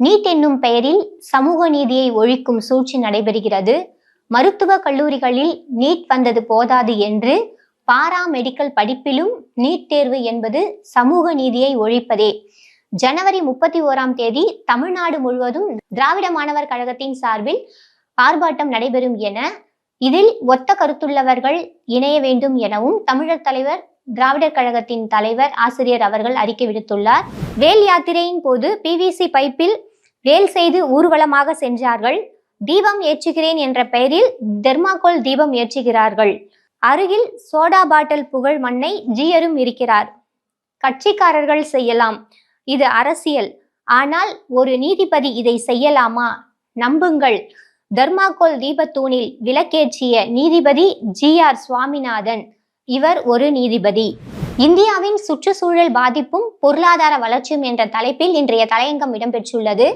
NEET என்னும் பெயரில் சமூக நீதியை ஒழிக்கும் சூழ்ச்சி நடைபெறுகிறது. மருத்துவ கல்லூரிகளில் நீட் வந்தது போதாது என்று பாரா மெடிக்கல் படிப்பிலும் நீட் தேர்வு என்பது சமூக நீதியை ஒழிப்பதே. ஜனவரி முப்பத்தி ஓராம் தேதி தமிழ்நாடு முழுவதும் திராவிட மாணவர் கழகத்தின் சார்பில் ஆர்ப்பாட்டம் நடைபெறும் என இதில் ஒத்த கருத்துள்ளவர்கள் இணைய வேண்டும் எனவும் தமிழர் தலைவர் திராவிடர் கழகத்தின் தலைவர் ஆசிரியர் அவர்கள் அறிக்கை விடுத்துள்ளார். வேல் யாத்திரையின் போது பிவிசி பைப்பில் வேல் செய்து ஊர்வலமாக சென்றார்கள். தீபம் ஏற்றுகிறேன் என்ற பெயரில் தெர்மாகோல் தீபம் ஏற்றுகிறார்கள். அருகில் சோடா பாட்டில் புகழ் மண்ணை ஜியரும் இருக்கிறார். கட்சிக்காரர்கள் செய்யலாம். இது அரசியல். ஆனால் ஒரு நீதிபதி இதை செய்யலாமா? நம்புங்கள். தர்மாகோல் தீபத்தூணில் விளக்கேற்றிய நீதிபதி ஜி ஆர் சுவாமிநாதன். இவர் ஒரு நீதிபதி. இந்தியாவின் சுற்றுச்சூழல் பாதிப்பும் பொருளாதார வளர்ச்சியும் என்ற தலைப்பில் இன்றைய தலையங்கம் இடம்பெற்றுள்ளது.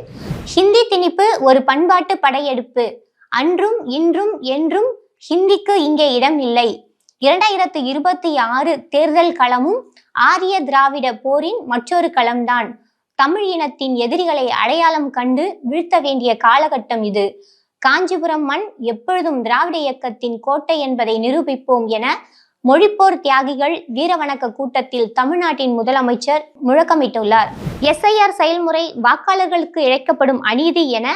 ஹிந்தி திணிப்பு ஒரு பண்பாட்டு படையெடுப்பு. அன்றும் இன்றும் என்றும் ஹிந்திக்கு இங்கே இடம் இல்லை. இரண்டாயிரத்து இருபத்தி ஆறு தேர்தல் களமும் ஆரிய திராவிட போரின் மற்றொரு களம்தான். தமிழ் இனத்தின் எதிரிகளை அடையாளம் கண்டு வீழ்த்த வேண்டிய காலகட்டம் இது. காஞ்சிபுரம் மண் எப்பொழுதும் திராவிட இயக்கத்தின் கோட்டை என்பதை நிரூபிப்போம் என மொழிப்போர் தியாகிகள் வீரவணக்க கூட்டத்தில் தமிழ்நாட்டின் முதலமைச்சர் முழக்கமிட்டுள்ளார். எஸ்ஐஆர் செயல்முறை வாக்காளர்களுக்கு இழைக்கப்படும் அநீதி என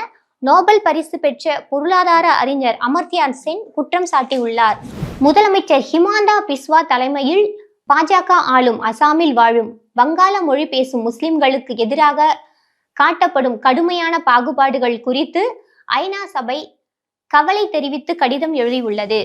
நோபல் பரிசு பெற்ற பொருளாதார அறிஞர் அமர்த்தியான் சென் குற்றம் சாட்டியுள்ளார். முதலமைச்சர் ஹிமாந்தா பிஸ்வா தலைமையில் பாஜக ஆளும் அசாமில் வாழும் வங்காள மொழி பேசும் முஸ்லிம்களுக்கு எதிராக காட்டப்படும் கடுமையான பாகுபாடுகள் குறித்து ஐநா சபை கவலை தெரிவித்து கடிதம் எழுதியுள்ளது.